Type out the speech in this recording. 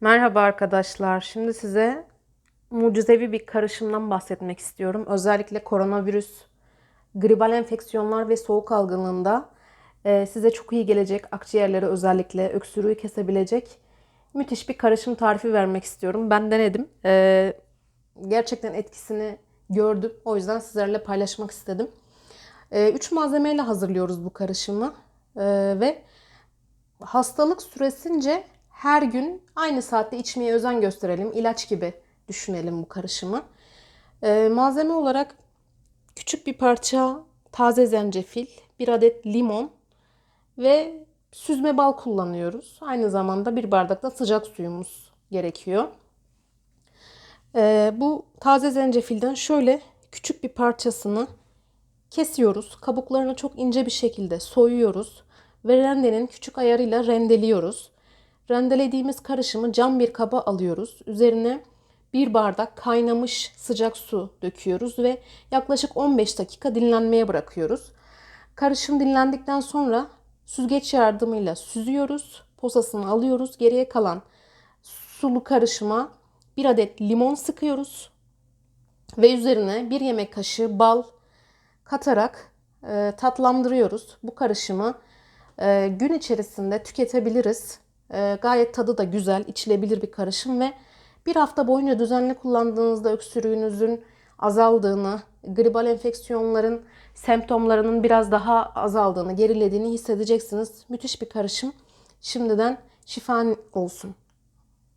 Merhaba arkadaşlar. Şimdi size mucizevi bir karışımdan bahsetmek istiyorum. Özellikle koronavirüs, gribal enfeksiyonlar ve soğuk algınlığında e, size çok iyi gelecek, akciğerleri özellikle öksürüğü kesebilecek müthiş bir karışım tarifi vermek istiyorum. Ben denedim. E, gerçekten etkisini gördüm. O yüzden sizlerle paylaşmak istedim. 3 malzemeyle hazırlıyoruz bu karışımı E, ve hastalık süresince her gün aynı saatte içmeye özen gösterelim. İlaç gibi düşünelim bu karışımı. Ee, malzeme olarak küçük bir parça taze zencefil, bir adet limon ve süzme bal kullanıyoruz. Aynı zamanda bir bardak da sıcak suyumuz gerekiyor. Ee, bu taze zencefilden şöyle küçük bir parçasını kesiyoruz. Kabuklarını çok ince bir şekilde soyuyoruz ve rendenin küçük ayarıyla rendeliyoruz. Rendelediğimiz karışımı cam bir kaba alıyoruz. Üzerine bir bardak kaynamış sıcak su döküyoruz ve yaklaşık 15 dakika dinlenmeye bırakıyoruz. Karışım dinlendikten sonra süzgeç yardımıyla süzüyoruz. Posasını alıyoruz. Geriye kalan sulu karışıma bir adet limon sıkıyoruz. Ve üzerine bir yemek kaşığı bal katarak e, tatlandırıyoruz. Bu karışımı e, gün içerisinde tüketebiliriz. E, gayet tadı da güzel, içilebilir bir karışım ve bir hafta boyunca düzenli kullandığınızda öksürüğünüzün azaldığını, gribal enfeksiyonların semptomlarının biraz daha azaldığını, gerilediğini hissedeceksiniz. Müthiş bir karışım. Şimdiden şifa olsun.